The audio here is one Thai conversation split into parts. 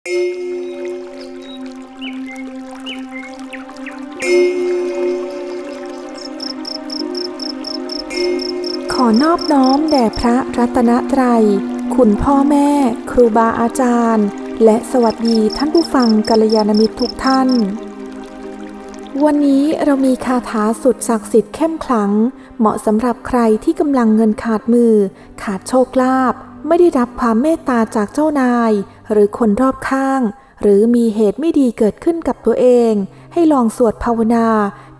ขอนอบน้อมแด่พระรัตนตรัย คุณพ่อแม่ ครูบาอาจารย์ และสวัสดีท่านผู้ฟังกัลยาณมิตรทุกท่าน วันนี้เรามีคาถาสุดศักดิ์สิทธิ์เข้มขลัง เหมาะสำหรับใครที่กำลังเงินขาดมือ ขาดโชคลาภไม่ได้รับความเมตตาจากเจ้านาย หรือคนรอบข้าง หรือมีเหตุไม่ดีเกิดขึ้นกับตัวเอง ให้ลองสวดภาวนา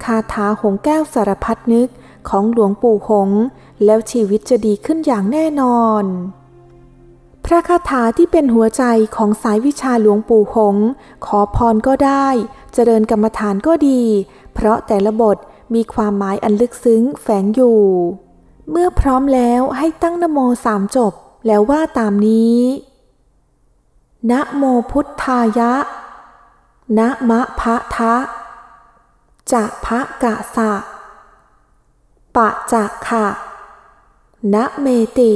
คาถาหงแก้วสารพัดนึกของหลวงปู่หง แล้วชีวิตจะดีขึ้นอย่างแน่นอน พระคาถาที่เป็นหัวใจของสายวิชาหลวงปู่หง ขอพรก็ได้ เจริญกรรมฐานก็ดี เพราะแต่ละบทมีความหมายอันลึกซึ้งแฝงอยู่ เมื่อพร้อมแล้วให้ตั้งนโมสามจบแล้วว่าตามนี้ นะโมพุทธายะ นะมะพะทะ จะพะกะสะ ปะจะขะ นะเมติ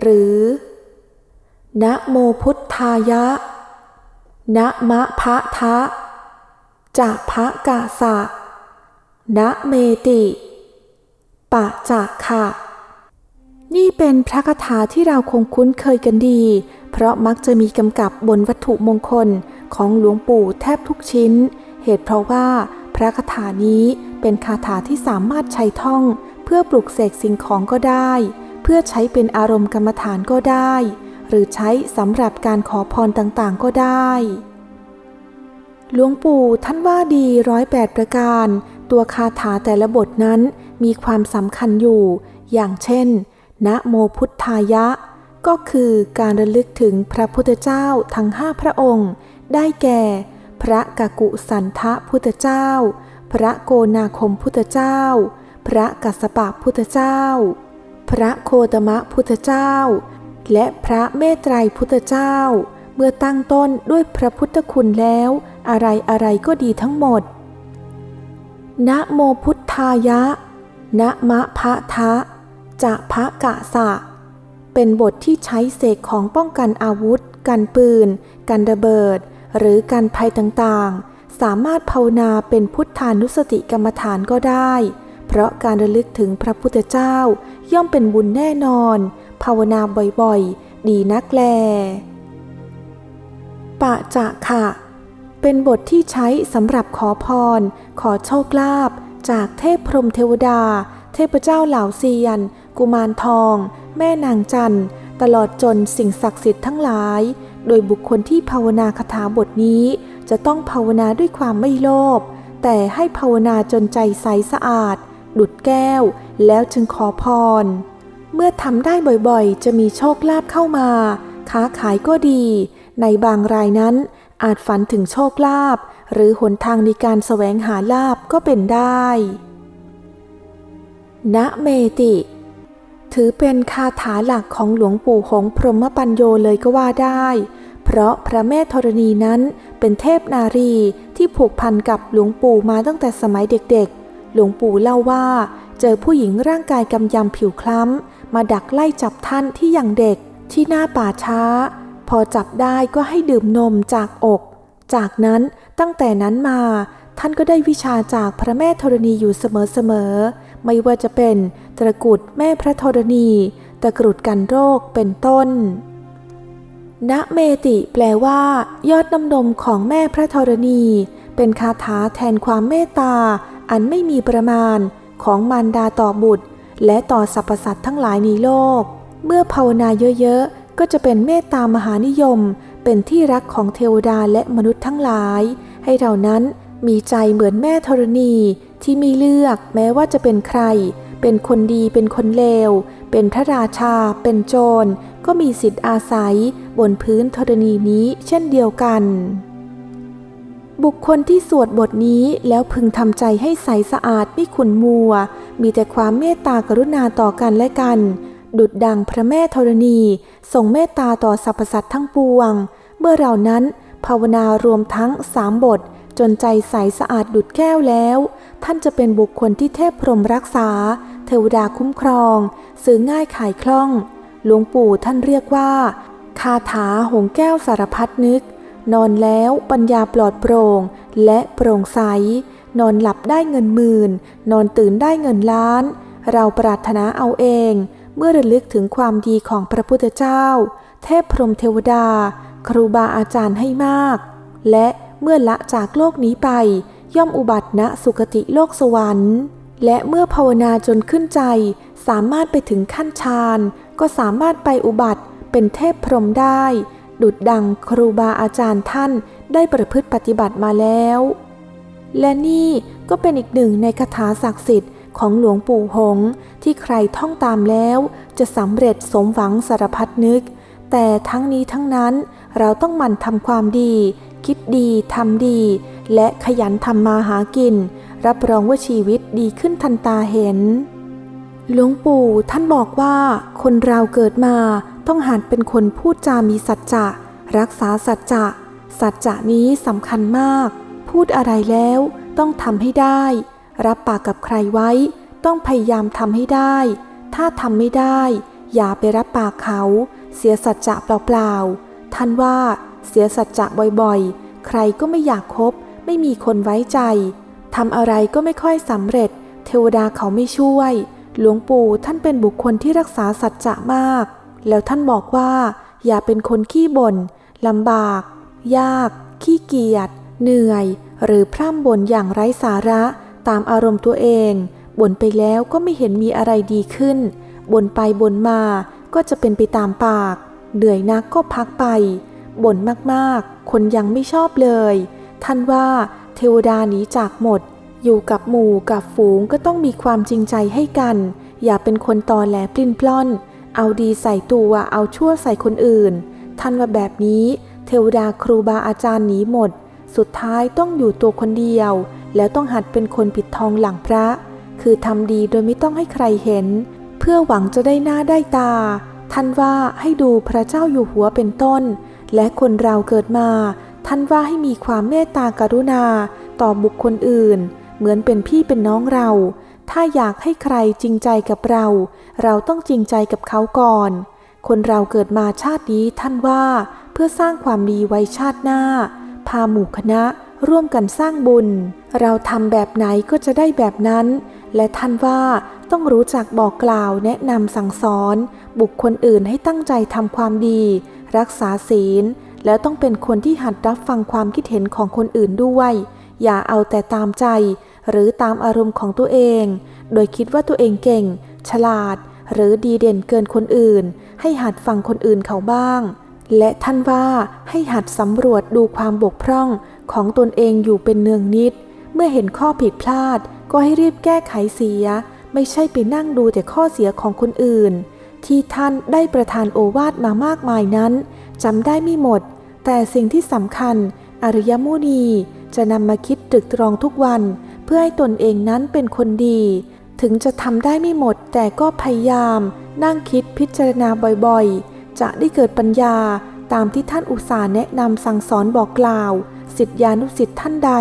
หรือ นะโมพุทธายะ นะมะพะทะ จะพะกะสะ นะเมติ ปะจะขะ นี่เป็นพระคาถาที่เราคงคุ้นเคยกันดี เพราะมักจะมีกำกับบนวัตถุมงคลของหลวงปู่แทบทุกชิ้น เหตุเพราะว่าพระคาถานี้เป็นคาถาที่สามารถใช้ท่อง เพื่อปลุกเสกสิ่งของก็ได้ เพื่อใช้เป็นอารมณ์กรรมฐานก็ได้ หรือใช้สำหรับการขอพรต่างๆก็ได้ หลวงปู่ท่านว่าดีร้อยแปดประการ ตัวคาถาแต่ละบทนั้นมีความสำคัญอยู่ อย่างเช่น นะโมพุทธายะ ก็คือการระลึกถึงพระพุทธเจ้าทั้งห้าพระองค์ ได้แก่ พระกกุสันทะพุทธเจ้า พระโกนาคมพุทธเจ้า พระกัสสปะพุทธเจ้า พระโคตมะพุทธเจ้า และพระเมตไตรพุทธเจ้า เมื่อตั้งต้นด้วยพระพุทธคุณแล้ว อะไรอะไรก็ดีทั้งหมด นะโมพุทธายะ นะมะพะทะ จะพะกะสะ เป็นบทที่ใช้เสกของป้องกันอาวุธ กันปืน กันระเบิด หรือกันภัยต่างๆ สามารถภาวนาเป็นพุทธานุสติกรรมฐานก็ได้ เพราะการระลึกถึงพระพุทธเจ้า ย่อมเป็นบุญแน่นอน ภาวนาบ่อยๆ ดีนักแล ปะจะค่ะ เป็นบทที่ใช้สำหรับขอพร ขอโชคลาภจากเทพพรมเทวดา เทพเจ้าเหล่าเซียน กุมารทอง แม่นางจันทร์ตลอดจนสิ่งศักดิ์สิทธิ์ทั้งหลาย โดยบุคคลที่ภาวนาคาถาบทนี้ จะต้องภาวนาด้วยความไม่โลภแต่ให้ภาวนาจนใจใสสะอาด ดุดแก้ว แล้วจึงขอพร เมื่อทำได้บ่อยๆ จะมีโชคลาภเข้ามา ค้าขายก็ดี ในบางรายนั้นอาจฝันถึงโชคลาภหรือหนทางในการแสวงหาลาภก็เป็นได้นะเมติ ถือเป็นคาถาหลักของหลวงปู่หงส์พรหมปัญโยเลยก็ว่าได้ เพราะพระแม่ธรณีนั้นเป็นเทพนารีที่ผูกพันกับหลวงปู่มาตั้งแต่สมัยเด็กๆ หลวงปู่เล่าว่า เจอผู้หญิงร่างกายกำยำผิวคล้ำ มาดักไล่จับท่านที่ยังเด็กที่หน้าป่าช้า พอจับได้ก็ให้ดื่มนมจากอก จากนั้นตั้งแต่นั้นมา ท่านก็ได้วิชาจากพระแม่ธรณีอยู่เสมอๆ ไม่ว่าจะเป็นตะกรุดแม่พระธรณี ตะกรุดกันโรคเป็นต้น ณเมติแปลว่า ยอดน้ำนมของแม่พระธรณี เป็นคาถาแทนความเมตตา อันไม่มีประมาณของมารดาต่อบุตร และต่อสรรพสัตว์ทั้งหลายในโลก เมื่อภาวนาเยอะๆ ก็จะเป็นเมตตามหานิยม เป็นที่รักของเทวดาและมนุษย์ทั้งหลาย ให้เรานั้น มีใจเหมือนแม่ธรณีที่มีเลือกแม้ว่าจะเป็นใคร เป็นคนดีเป็นคนเลว เป็นพระราชา เป็นโจร ก็มีสิทธิ์อาศัย บนพื้นธรณีนี้เช่นเดียวกัน บุคคลที่สวดบทนี้แล้วพึงทำใจให้ใสสะอาดไม่ขุนมัว มีแต่ความเมตตากรุณาต่อกันและกัน ดุดดังพระแม่ธรณีทรงเมตตาต่อสรรพสัตว์ทั้งปวง เมื่อเรานั้นภาวนารวมทั้งสามบท จนใจใสสะอาดดุดแก้วแล้ว ท่านจะเป็นบุคคลที่เทพพรหมรักษา เทวดาคุ้มครอง ซื้อง่ายขายคล่อง หลวงปู่ท่านเรียกว่า คาถาหงแก้วสารพัดนึก นอนแล้วปัญญาปลอดโปร่ง และโปร่งใส นอนหลับได้เงินหมื่น นอนตื่นได้เงินล้าน เราปรารถนาเอาเอง เมื่อระลึกถึงความดีของพระพุทธเจ้า เทพพรหมเทวดา ครูบาอาจารย์ให้มาก และ เมื่อละจากโลกนี้ไป ย่อมอุบัติณสุคติโลกสวรรค์ และเมื่อภาวนาจนขึ้นใจ สามารถไปถึงขั้นฌานก็สามารถไปอุบัติเป็นเทพพรหมได้ ดุดดังครูบาอาจารย์ท่านได้ประพฤติปฏิบัติมาแล้ว และนี่ก็เป็นอีกหนึ่งในคาถาศักดิ์สิทธิ์ของหลวงปู่หง ที่ใครท่องตามแล้วจะสำเร็จสมหวังสารพัดนึก แต่ทั้งนี้ทั้งนั้นเราต้องหมั่นทำความดี คิดดีทำดี และขยันทำมาหากิน รับรองว่าชีวิตดีขึ้นทันตาเห็น หลวงปู่ท่านบอกว่า คนเราเกิดมาต้องหัดเป็นคนพูดจามีสัจจะ รักษาสัจจะ สัจจะนี้สำคัญมาก พูดอะไรแล้วต้องทำให้ได้ รับปากกับใครไว้ ต้องพยายามทำให้ได้ ถ้าทำไม่ได้ อย่าไปรับปากเขา เสียสัจจะเปล่าๆท่านว่า เสียสัจจะบ่อยๆ ใครก็ไม่อยากคบ ไม่มีคนไว้ใจทำอะไรก็ไม่ค่อยสำเร็จ เทวดาเขาไม่ช่วย หลวงปู่ท่านเป็นบุคคลที่รักษาสัจจะมาก แล้วท่านบอกว่า อย่าเป็นคนขี้บน่นลำบาก ยาก ขี้เกียจเหนื่อย หรือพร่ำบ่นอย่างไร้สาระตามอารมณ์ตัวเองบ่นไปแล้วก็ไม่เห็นมีอะไรดีขึ้นบ่นไปบ่นมาก็จะเป็นไปตามปาก เหนื่อยนักก็พักไป บ่นมากๆ คนยังไม่ชอบเลย ท่านว่าเทวดาหนีจากหมด อยู่กับหมู่กับฝูงก็ต้องมีความจริงใจให้กัน อย่าเป็นคนตอแหลปลิ้นปล้อน เอาดีใส่ตัวเอาชั่วใส่คนอื่น ท่านว่าแบบนี้ เทวดาครูบาอาจารย์หนีหมด สุดท้ายต้องอยู่ตัวคนเดียว แล้วต้องหัดเป็นคนปิดทองหลังพระ คือทำดีโดยไม่ต้องให้ใครเห็น เพื่อหวังจะได้หน้าได้ตา ท่านว่าให้ดูพระเจ้าอยู่หัวเป็นต้น และคนเราเกิดมา ท่านว่าให้มีความเมตตากรุณา ต่อบุคคลอื่น เหมือนเป็นพี่เป็นน้องเรา ถ้าอยากให้ใครจริงใจกับเรา เราต้องจริงใจกับเขาก่อน คนเราเกิดมาชาตินี้ท่านว่าเพื่อสร้างความดีไว้ชาติหน้า พาหมู่คณะร่วมกันสร้างบุญ เราทำแบบไหนก็จะได้แบบนั้น และท่านว่า ต้องรู้จักบอกกล่าวแนะนำสั่งสอน บุคคลอื่นให้ตั้งใจทำความดี รักษาศีล แล้วต้องเป็นคนที่หัดรับฟังความคิดเห็นของคนอื่นด้วย อย่าเอาแต่ตามใจ หรือตามอารมณ์ของตัวเอง โดยคิดว่าตัวเองเก่ง ฉลาด หรือดีเด่นเกินคนอื่น ให้หัดฟังคนอื่นเขาบ้าง และท่านว่าให้หัดสำรวจดูความบกพร่องของตนเองอยู่เป็นเนืองนิด เมื่อเห็นข้อผิดพลาดก็ให้รีบแก้ไขเสีย ไม่ใช่ไปนั่งดูแต่ข้อเสียของคนอื่น ที่ท่านได้ประทานโอวาทมามากมายนั้นจำได้ไม่หมด แต่สิ่งที่สำคัญ อริยมุนีจะนำมาคิดตรึกตรองทุกวัน เพื่อให้ตนเองนั้นเป็นคนดี ถึงจะทำได้ไม่หมด แต่ก็พยายาม นั่งคิดพิจารณาบ่อยๆ จะได้เกิดปัญญาตามที่ท่านอุตสาห์แนะนำสั่งสอนบอกกล่าวสิทธิานุสิทธิ์ท่านใด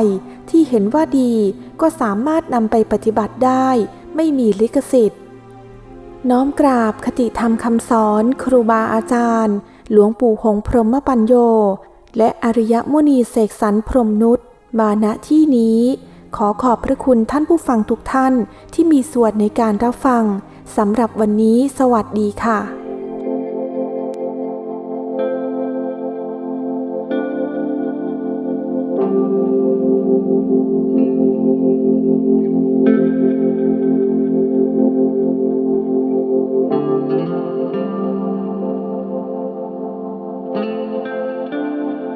ที่เห็นว่าดีก็สามารถนำไปปฏิบัติได้ ไม่มีลิขสิทธิ์ น้อมกราบคติธรรมคำสอนครูบาอาจารย์ หลวงปู่หงพรหมปัญโย และอริยมุนีเสกสรรพรหมนุษย์มาณที่นี้ ขอขอบพระคุณท่านผู้ฟังทุกท่านที่มีส่วนในการรับฟังสำหรับวันนี้สวัสดีค่ะ